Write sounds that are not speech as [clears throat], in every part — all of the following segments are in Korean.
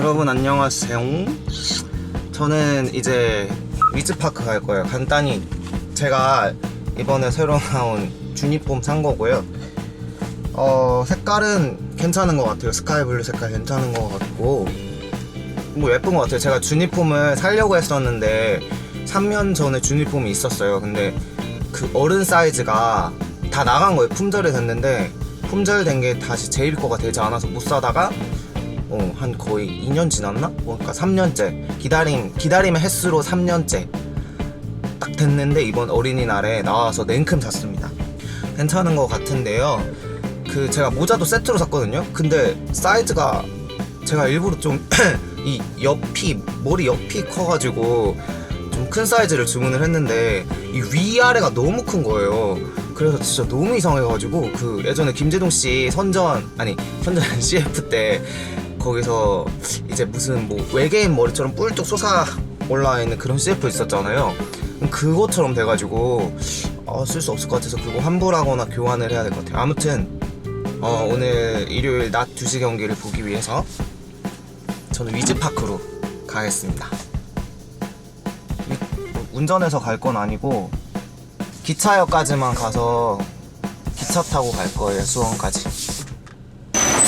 여러분 안녕하세요. 저는 이제 위즈파크 갈 거예요. 간단히 제가 이번에 새로 나온 주니폼 산 거고요. 어 색깔은 괜찮은 것 같아요. 스카이블루 색깔 괜찮은 것 같고 뭐 예쁜 것 같아요. 제가 주니폼을 사려고 했었는데 3년 전에 주니폼이 있었어요. 근데 그 어른 사이즈가 다 나간 거예요. 품절이 됐는데 품절된 게 다시 재입 거가 되지 않아서 못 사다가 어, 한 거의 2년 지났나? 뭐, 그러니까 3년째 기다림 기다림의 횟수로 3년째 딱 됐는데 이번 어린이날에 나와서 냉큼 샀습니다. 괜찮은 것 같은데요. 그 제가 모자도 세트로 샀거든요. 근데 사이즈가 제가 일부러 좀 [clears throat] 이 옆이 머리 옆이 커가지고 좀 큰 사이즈를 주문을 했는데 이 위아래가 너무 큰 거예요. 그래서 진짜 너무 이상해가지고 그 예전에 김재동 씨 선전 아니 선전 [laughs] CF 때 거기서 이제 무슨 뭐 외계인 머리처럼 뿔뚝 솟아 올라와 있는 그런 CF 있었잖아요. 그것처럼 돼가지고 어, 쓸 수 없을 것 같아서 그거 환불하거나 교환을 해야 될 것 같아요. 아무튼 어, 오늘 일요일 낮 2시 경기를 보기 위해서 저는 위즈파크로 가겠습니다. 운전해서 갈 건 아니고 기차역까지만 가서 기차 타고 갈 거예요 수원까지.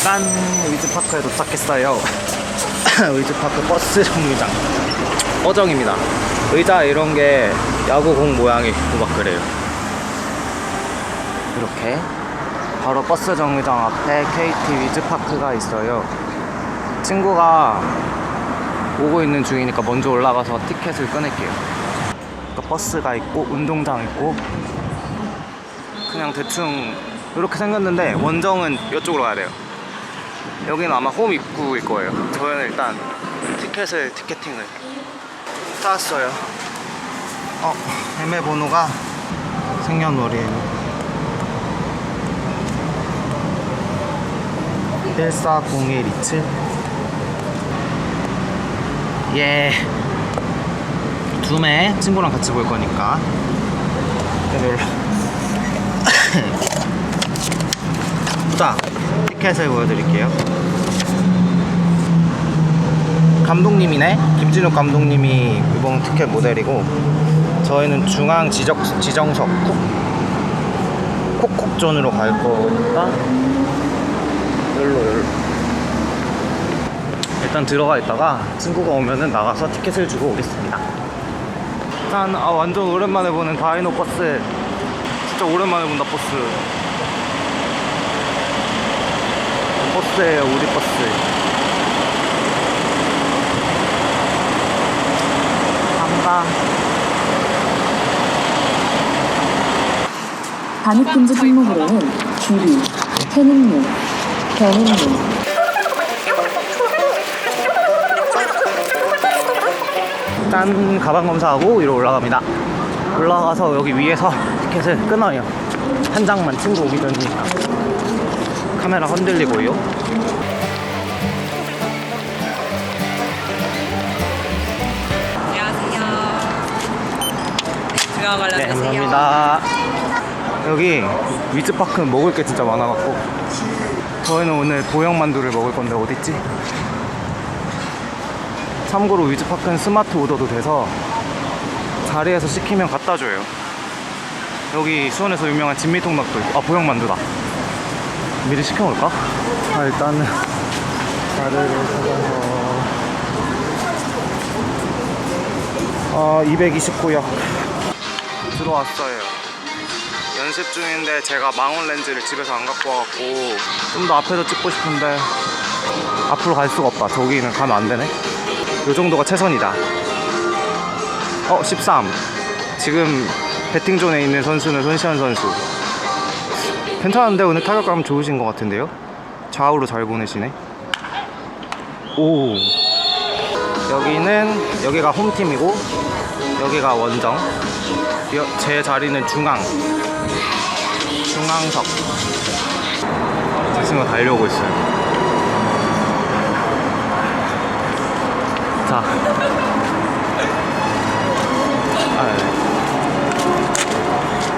짠 위즈파크에 도착했어요. [laughs] 위즈파크 버스 정류장 어정입니다. 의자 이런 게 야구공 모양이고 막 그래요. 이렇게 바로 버스 정류장 앞에 KT 위즈파크가 있어요. 친구가 오고 있는 중이니까 먼저 올라가서 티켓을 끊을게요. 그러니까 버스가 있고 운동장 있고 그냥 대충 이렇게 생겼는데 원정은 이쪽으로 가야 돼요. 여기는 아마 홈 입구일 거예요. 저희는 일단 티켓을 티켓팅을 쌓았어요. 어, 애매 번호가 생년월일이에요. 140127 예. 두매 친구랑 같이 볼 거니까. 이걸로. 자, 티켓을 보여드릴게요. 감독님이네. 김진욱 감독님이 이번 티켓 모델이고, 저희는 중앙 지적, 지정석 콕, 콕콕존으로 갈 거니까, 열로, 열로. 일단 들어가 있다가 친구가 오면은 나가서 티켓을 주고 오겠습니다. 짠, 아, 완전 오랜만에 보는 다이노 버스. 진짜 오랜만에 본다, 버스. 버스예요, 우리 버스. 간다. 반입금지 품목으로는 주류, 태능류, 견인류, 짠 가방 검사하고 위로 올라갑니다 올라가서 여기 위에서 티켓을 끊어요 한 장만 친구 오기 전이니까 카메라 흔들리고요 안녕하세요. 네 관련해주세요. 감사합니다 여기 위즈파크 먹을 게 진짜 많아갖고 저희는 오늘 보형만두를 먹을 건데 어딨지? 참고로 위즈파크는 스마트 오더도 돼서 자리에서 시키면 갖다 줘요 여기 수원에서 유명한 진미통닭도 있고 아 보형만두다 미리 시켜놓을까? 아 일단은 자리를 찾아서. 어 229역. 들어왔어요. 연습 중인데 제가 망원 렌즈를 집에서 안 갖고 와갖고 좀 더 앞에서 찍고 싶은데 앞으로 갈 수가 없다. 저기는 가면 안 되네. 요 정도가 최선이다. 어 13 지금 배팅존에 있는 선수는 손시현 선수 괜찮은데 오늘 타격감 좋으신 것 같은데요? 좌우로 잘 보내시네. 오. 여기는 여기가 홈팀이고 여기가 원정. 여- 제 자리는 중앙. 중앙석. 제 친구가 달려오고 있어요. 자. 아, 네.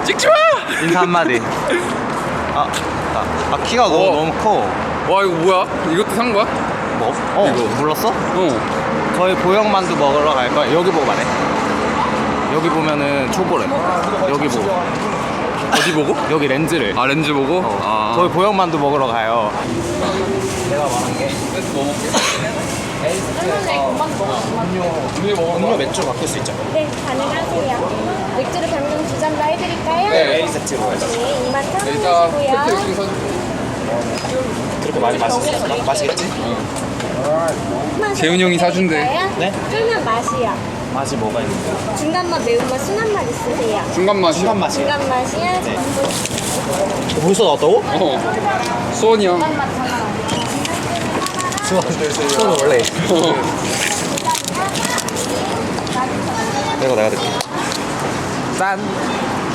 찍지 마! 인사 한마디 아, 아, 아 키가 너무 어. 너무 커 와 이거 뭐야? 이것도 산 거야? 뭐? 어 몰랐어? 어. 저희 보형만두 먹으러 갈 거야. 여기 보고 말해. 여기 보면은 초보래. 여기 보고. 어디 보고? 여기 렌즈를. 아 렌즈 보고? 아. 저희 보형만두 먹으러 가요. 내가 말한 게뭐 먹게? 음료 맥주 바꿀 수 있죠? 네, 가능하세요. 맥주를 두잔 더 해드릴까요? 네, 세트로 해서. 네, 2만 3 일단. 세트 중에서 그렇게 많이 마시, 마시겠지? 재훈이 형이 사준대. 네? 쫄면 맛이요. 맛이 뭐가 있는데? 중간 맛, 매운 맛, 순한 맛 있으세요? 중간 맛이요. 순한 맛이에요. 중간 맛이요. 네. 벌써 나왔다고? 어. 수원이 형. 수원, 원래. 이거 내가 듣게. 짠.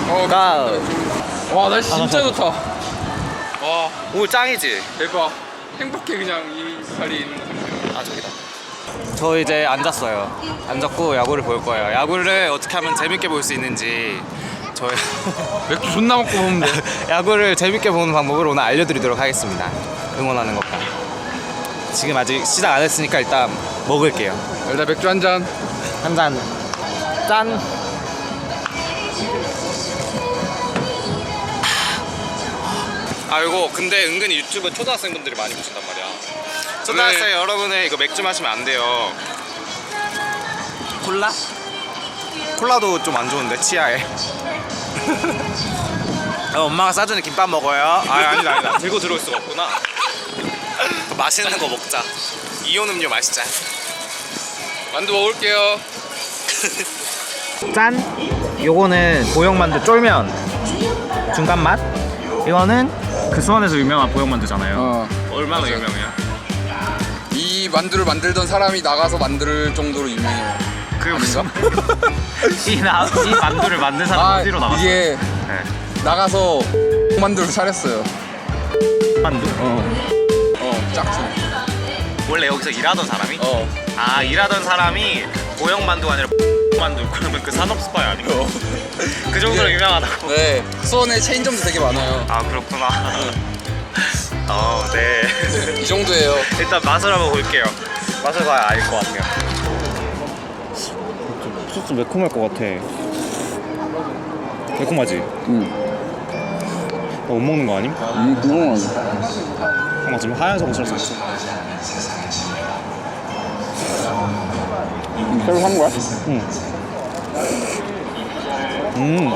어. 가. 와 날씨 진짜 좋다. 와 오늘 짱이지? 대박. 행복해 그냥 이 자리에 있는 거. 아 저기다. 저 이제 앉았어요. 앉았고 야구를 볼 거예요. 야구를 어떻게 하면 재밌게 볼 수 있는지 저희 [laughs] 맥주 존나 먹고 보면 돼. [laughs] 야구를 재밌게 보는 방법을 오늘 알려드리도록 하겠습니다. 응원하는 것과. 지금 아직 시작 안 했으니까 일단 먹을게요. 일단 맥주 한 잔. 한 잔. 짠. 아 이거 근데 은근히 유튜브 초등학생분들이 많이 보신단 말이야. 초등학생 네. 여러분은 이거 맥주 마시면 안 돼요. 콜라? 콜라도 좀 안 좋은데 치아에. [laughs] 어, 엄마가 싸주는 김밥 먹어요. 아 아니다 아니다 들고 들어올 수가 없구나. [laughs] 맛있는 거 먹자. 이온 음료 마시자. 만두 먹을게요. [laughs] 짠! 요거는 보형만두 쫄면 중간 맛 이거는 그 수원에서 유명한 보형 만두잖아요 어. 얼마나 유명해요? 이 만두를 만들던 사람이 나가서 만들 정도로 유명해요. 그 무슨 [laughs] 이, 나, 이 만두를 만든 사람 아 어디로 나갔어요? 이게 네. 나가서 만두를 차렸어요. 만두? 어 짝퉁. 원래 여기서 일하던 사람이? 어. 아 일하던 사람이 보형만두가 아니라 만두 그러면 그 산업 스파이 아니고 그 정도로 이게- 유명하다고 네. 수원에 체인점도 되게 많아요. 아 그렇구나 어네 이 정도예요. 일단 맛을 한번 볼게요. 맛을 봐야 알 것 같아요. 소스 매콤할 것 같아. 매콤하지? 응. 못 먹는 거 아님? 음, 궁금하네. 잠깐 지금 하얀 소스를 샀어. 새로 산 거야? 응. 음.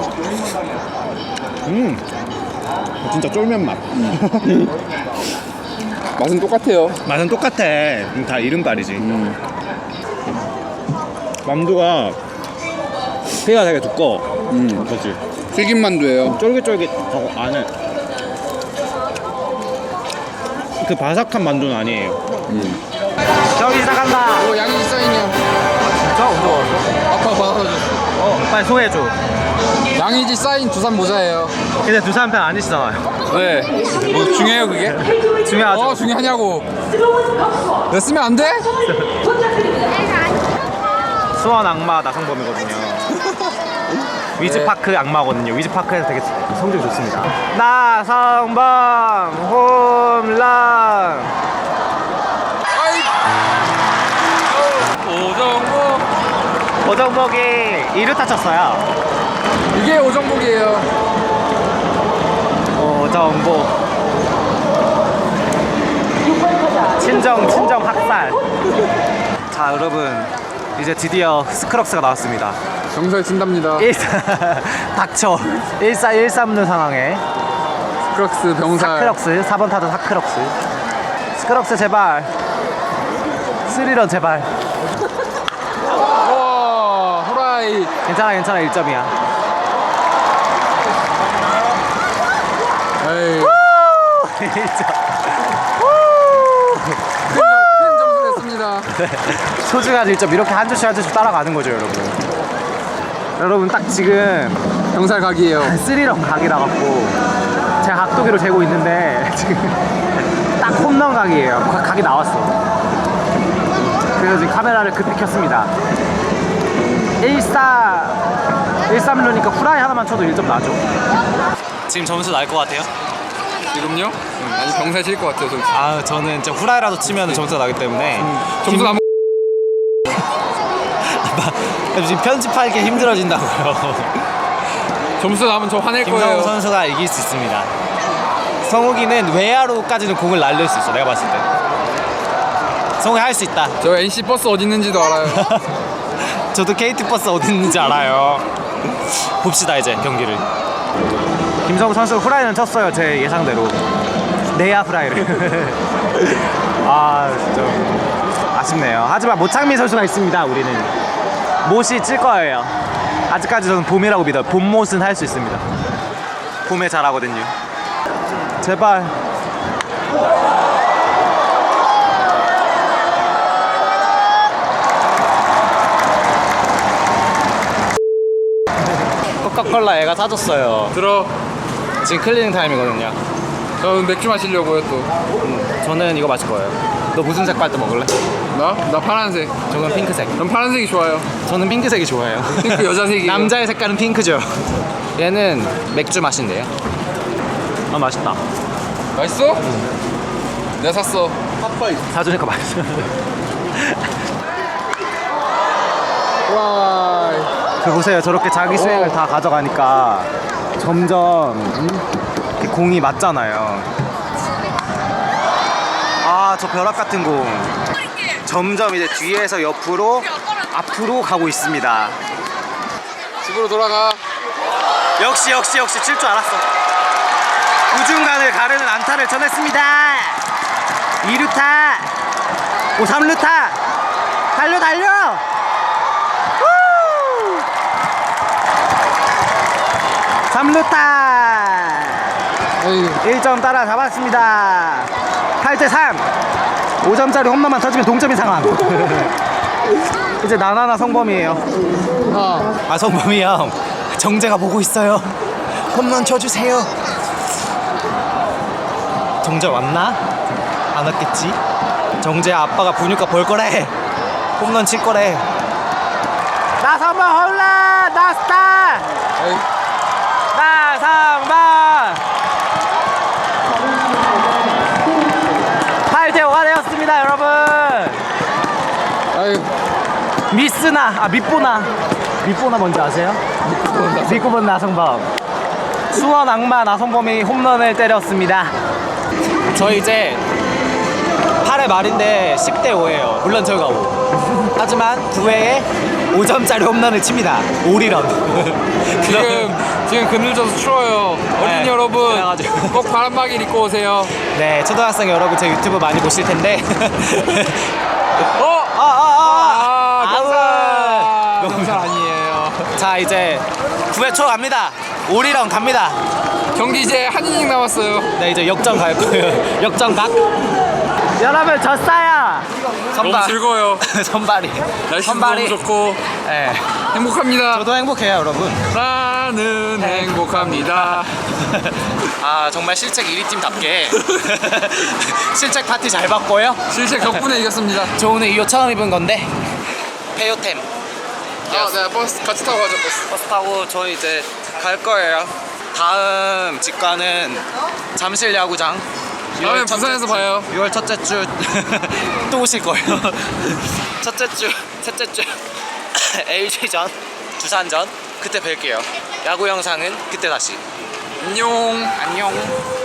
음. 진짜 쫄면 맛. [laughs] 맛은 똑같아요. 맛은 똑같아. 다 이름빨이지. 만두가 피가 되게 두꺼워. 음. 그렇지. 튀김 만두예요. 쫄깃쫄깃하고 안에 그 바삭한 만두는 아니에요. 음. 저기 시작한다. 오 양이 사인 빨리 소개해줘. 양이지 사인 두산 모자예요. 근데 두산 팬 아니시잖아요. 네. 뭐 중요해요 그게? 중요하죠. 어 중요하냐고. 내 쓰면 안 돼? 수원 악마 나성범이거든요. [laughs] 위즈파크 악마거든요. 위즈파크에서 되게 성적이 좋습니다. 나성범 홈런. 오정복이 2루타 쳤어요. 이게 오정복이에요. 오정복. 친정 친정 학살. 자 여러분 이제 드디어 스크럭스가 나왔습니다. 정서에 친답니다. [laughs] 1 닥쳐 1413는 상황에 크럭스 병살. 사크럭스 4번 타자 사크럭스 스크럭스 제발 스리런 제발 와 후라이. 괜찮아 괜찮아. 1점이야. 에이. 1점. [laughs] 큰 점수 냈습니다. 소중한 1점. 이렇게 한 주씩 한 주씩 따라가는 거죠 여러분. 여러분 딱 지금 병살 각이에요. 스리런 각이라 갖고 제가 각도기로 재고 있는데 지금 [laughs] 딱 홈런 각이에요. 각- 각이 나왔어. 그래서 지금 카메라를 급히 켰습니다 14 13루니까 후라이 하나만 쳐도 1점 나죠 지금 점수 날 것 같아요? 지금요? 아니 병사 칠것 같아요 솔직히 아 저는 진짜 후라이라도 치면 점수가 나기 때문에 점수 안 지금 편집하기 힘들어진다고요. [laughs] 점수 나면 저 화낼 김성우 거예요 선수가 이길 수 있습니다. 성욱이는 외야로까지는 공을 날릴 수 있어. 내가 봤을 때. 성욱이 할 수 있다. 저 NC 버스 어디 있는지도 알아요 [laughs] 저도 KT 버스 어디 있는지 알아요. 봅시다 이제 경기를. 김성우 선수 후라이는 쳤어요 제 예상대로. 내야 후라이를. [laughs] 아좀 아쉽네요. 하지만 모창민 선수가 있습니다. 우리는 못이 찔 거예요. 아직까지 저는 봄이라고 믿어요. 봄못은 할 수 있습니다. 봄에 잘하거든요. 제발. 코카 콜라 애가 사줬어요. 들어 지금 클리닝 타임이거든요. 저 맥주 마시려고요 저는 이거 마실 거예요. 너 무슨 색 빨대 먹을래? 또나 나 파란색 저는 핑크색. 전 파란색이 좋아요 저는 핑크색이 좋아요. 핑크 [laughs] 여자색이 남자의 색깔은 핑크죠. 얘는 맥주 맛인데요. 아 맛있다. 맛있어? 내가 샀어 사주니까 맛있어. [laughs] 와 그 보세요. 저렇게 자기 수행을 다 가져가니까 점점 음, 이렇게 공이 맞잖아요. 아, 저 벼락 같은 공. 점점 이제 뒤에서 옆으로 앞으로 가고 있습니다. 집으로 돌아가 역시 역시 역시 칠 줄 알았어. 우중간을 가르는 안타를 전했습니다. 2루타, 오 3루타, 달려 달려. 3루타. 에이 1점 따라 잡았습니다. 8대 3. 5점짜리 홈런만 터지면 동점인 상황. [laughs] 이제 나나나 성범이에요. 아 성범이 형 정재가 보고 있어요 홈런 쳐주세요 정재 왔나? 안 왔겠지? 정재 아빠가 보니까 볼 거래 홈런 칠 거래 나성범 홈런 나 스타 에이 나성범 8대 5가 되었습니다 여러분 아유 미스나 아 밑보나. 밑보나 뭔지 아세요? 밑보본 나성범. 수원 악마 나성범이 홈런을 때렸습니다. 저 이제 8회 말인데 10대 5예요. 물론 저희가 5 하지만 9회에 5점짜리 홈런을 칩니다. 5리런. 지금 지금 그늘져서 추워요. 어린이 네, 여러분 그래가지고. 꼭 바람막이 입고 오세요. 네 초등학생 여러분 제 유튜브 많이 보실 텐데. 어? 아 아아 아 명사 아니에요 자 이제 9회 초 갑니다 5리런 갑니다 경기 이제 한 이닝 남았어요 네 이제 역전 갈 거예요. [laughs] 역전 각. 여러분 졌어요. 너무 즐거워요 [laughs] 선발이. 날씨도 너무 좋고 네. 행복합니다 저도 행복해요, 여러분. 나는 행복합니다 [laughs] 아 정말 실책 1위 팀답게 실책 파티 잘 받고요. 실제 덕분에 이겼습니다 저 오늘 이 옷 처음 입은 건데 페요템 아, 네 버스 같이 타고 가자 버스 버스 타고 저희 이제 갈 거예요. 다음 직관은 잠실 야구장. 다음에 6월 첫째 부산에서 주- 봐요. 6월 첫째 주 [laughs] 또 오실 거예요. [laughs] 첫째 주, 셋째 주 [coughs] LG전, 두산전 그때 뵐게요. 야구 영상은 그때 다시. 안녕 안녕.